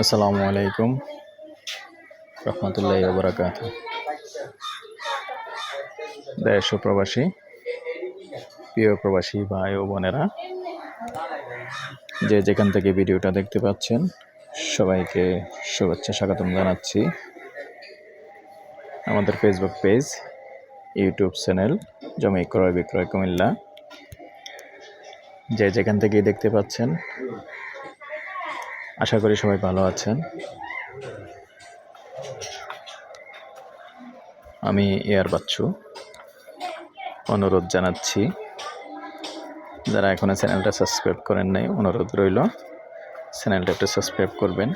আসসালামু আলাইকুম। রহমতুল্লাহ বরাকাত দেশ প্রবাসী, প্রিয় প্রবাসী ভাই ও বোনেরা, যে যেখান থেকে ভিডিওটা দেখতে পাচ্ছেন, সবাইকে শুভেচ্ছা স্বাগতম জানাচ্ছি। আমাদের ফেসবুক পেজ ইউটিউব চ্যানেল জমি ক্রয় বিক্রয় কুমিল্লা। যে যেখান থেকেই দেখতে পাচ্ছেন। আশা করি সবাই ভালো আছেন। আমি এয়ার বাচ্চু। অনুরোধ জানাচ্ছি, যারা এখনও চ্যানেলটা সাবস্ক্রাইব করেন নাই, অনুরোধ রইল, চ্যানেলটা একটু সাবস্ক্রাইব করবেন।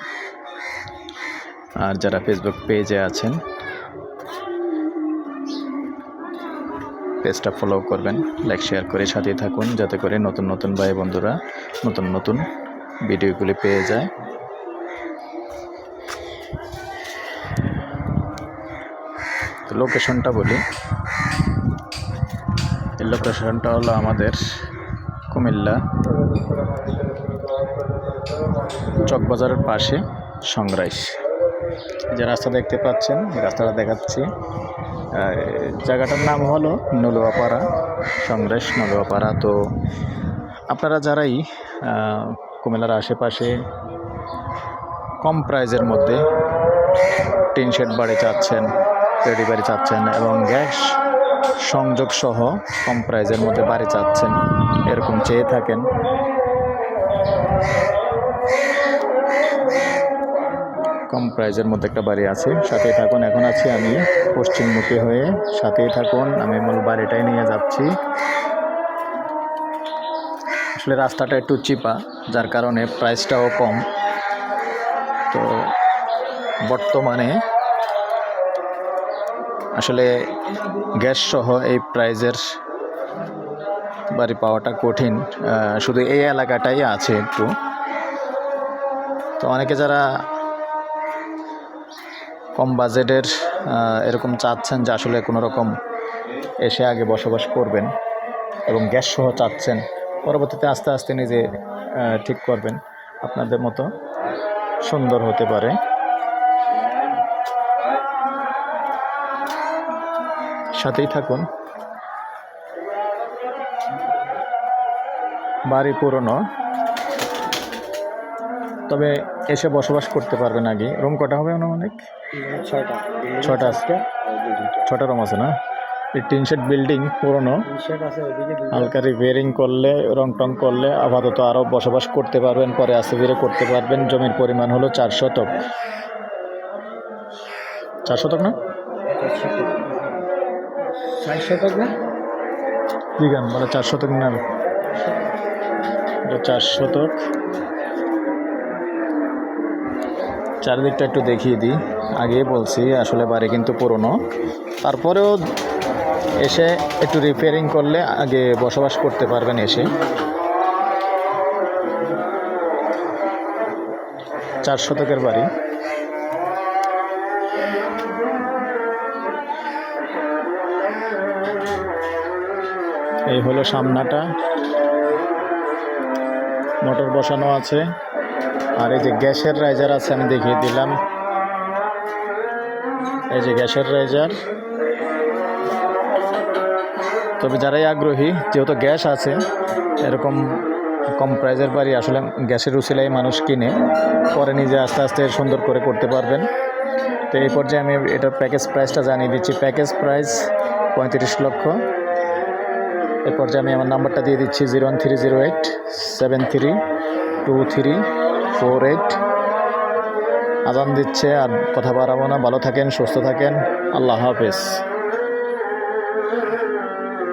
আর যারা ফেসবুক পেজে আছেন পেজটা ফলো করবেন লাইক শেয়ার করে সাথে থাকুন, যাতে করে নতুন নতুন ভাই বন্ধুরা নতুন নতুন ভিডিওগুলি পেয়ে যায়। তো লোকেশনটা বলি। লোকেশনটা হলো আমাদের কুমিল্লা চকবাজারের পাশে সংগ্রাইশ। যে রাস্তা দেখতে পাচ্ছেন রাস্তাটা দেখাচ্ছি। জায়গাটার নাম হলো নলুয়াপাড়া সংগ্রাস নলুয়াপাড়া। তো আপনারা যারাই কুমিল্লার আশেপাশে কম প্রাইজের মধ্যে টিন শেড বাড়ি চাচ্ছেন পেডি বাড়ি চাচ্ছেন এবং গ্যাস সংযোগ সহ কম প্রাইজের মধ্যে বাড়ি চাচ্ছেন, এরকম চেয়ে থাকেন। কম প্রাইজের মধ্যে একটা বাড়ি আছে। সাথেই থাকুন, এখন আছি আমি পশ্চিমমুখী হয়ে। সাথেই থাকুন, আমি মূল বাড়িটাই নিয়ে যাচ্ছি। আসলে রাস্তাটা একটু চিপা, যার কারণে প্রাইসটাও কম। তো বর্তমানে আসলে গ্যাস সহ এই প্রাইজের বাড়ি পাওয়াটা কঠিন। শুধু এই এলাকাটাই আছে একটু। তো অনেকে যারা কম বাজেটের এরকম চাচ্ছেন যে আসলে কোনো রকম এসে আগে বসবাস করবেন এবং গ্যাস সহ চাচ্ছেন, পরবর্তীতে আস্তে আস্তে নিজে ঠিক করবেন। আপনাদের মতো সুন্দর হতে পারে। সাথেই থাকুন। বাড়ি পুরনো। তবে এসে বসবাস করতে পারবেন আগে। রুম কটা হবে অনেক ছয়টা। ছটা আজকে? ছটা রুম আছে না? এই টিন শেড বিল্ডিং পুরনো। হালকা রিপেয়ারিং করলে রং টং করলে আপাতত আরও বসবাস করতে পারবেন পরে আস্তে ধীরে করতে পারবেন। জমির পরিমাণ হলো চার শতক। চার শতক না? ষাট শতক। না? কি গান বলে চার শতক না এটা চার শতক। চারিদিকটা একটু দেখিয়ে দিই। আগেই বলছি, আসলে বাড়ি কিন্তু পুরনো। তারপরেও এসে একটু রিপেয়ারিং করলে আগে বসবাস করতে পারবেন এসে। চার শতকের বাড়ি। এই হলো সামনাটা। মোটর বসানো আছে। আর এই যে গ্যাসের রাইজার আছে, আমি দেখিয়ে দিলাম। এই যে গ্যাসের রাইজার। তবে যারাই আগ্রহী, যেহেতু গ্যাস আছে, এরকম কম প্রাইজের বাড়ি আসলে গ্যাসের উচিলাই মানুষ কিনে, পরে নিজে আস্তে আস্তে সুন্দর করে করতে পারবেন। তো এই পর্যায়ে আমি এটার প্যাকেজ প্রাইসটা জানিয়ে দিচ্ছি। প্যাকেজ প্রাইস পঁয়ত্রিশ লক্ষ। এরপর পর্যায়ে আমি আমার নাম্বারটা দিয়ে দিচ্ছি, zero one three zero eight seven three two three. Four eight. আজান দিচ্ছে আর কথা বাড়াবো না। ভালো থাকেন সুস্থ থাকেন। আল্লাহ হাফেজ।